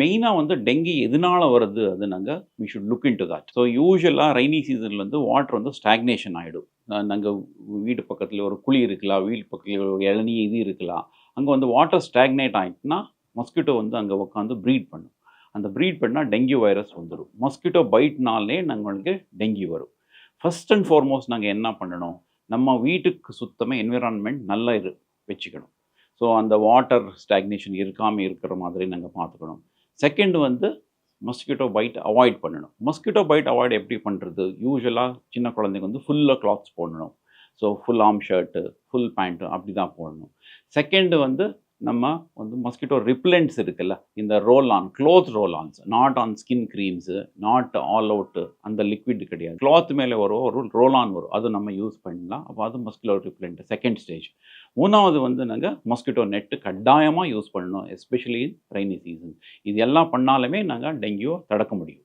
மெயினாக வந்து டெங்கி எதனால வருது அது நாங்கள் we should look into that so யூஸ்வலாக ரெய்னி சீசனில் வந்து வாட்டர் வந்து ஸ்டாக்னேஷன் ஆகிடும் நாங்கள் வீட்டு பக்கத்தில் ஒரு குழி இருக்கலாம் வீட்டு பக்கத்தில் ஒரு இளநீ இது இருக்கலாம். அங்கே வந்து வாட்டர் ஸ்டாக்னேட் ஆகிட்டுனா மஸ்கிட்டோ வந்து அங்கே உட்காந்து ப்ரீட் பண்ணும். அந்த ப்ரீட் பண்ணால் டெங்கி வைரஸ் வந்துடும் மஸ்கிட்டோ பைட்னாலே நாங்களுக்கு டெங்கி வரும். ஃபஸ்ட் அண்ட் ஃபார்மோஸ்ட் நாங்கள் என்ன பண்ணணும்? நம்ம வீட்டுக்கு சுத்தமாக என்விரான்மெண்ட் நல்லா இரு வச்சுக்கணும். ஸோ அந்த வாட்டர் ஸ்டாக்னேஷன் இருக்காமல் இருக்கிற மாதிரி நாங்கள் பார்த்துக்கணும். செகண்ட் வந்து மஸ்கிட்டோ பைட் அவாய்ட் பண்ணணும். மஸ்கிட்டோ பைட் அவாய்ட் எப்படி பண்ணுறது யூஸ்வலாக சின்ன குழந்தைங்க வந்து ஃபுல்லாக கிளாத்ஸ் போடணும். So full arm shirt full pant அப்படி தான் போடணும். செகண்டு வந்து நம்ம வந்து மஸ்கிட்டோ ரிப்லெண்ட்ஸ் இருக்குல்ல இந்த roll on cloth roll ons not on skin creams not all out அந்த லிக்விட் கிடையாது. கிளாத் மேலே வரும் ஒரு ரோல் ஆன் வரும். அது நம்ம யூஸ் பண்ணலாம். அப்போ அது மஸ்கிலோ ரிப்லெண்ட் செகண்ட் ஸ்டேஜ் மூணாவது வந்து நாங்கள் மஸ்கிட்டோ நெட்டு கட்டாயமாக யூஸ் பண்ணணும் எஸ்பெஷலி இன் ரெய்னி சீசன் இது எல்லாம் பண்ணாலுமே நாங்கள் டெங்கியோ தடுக்க முடியும்.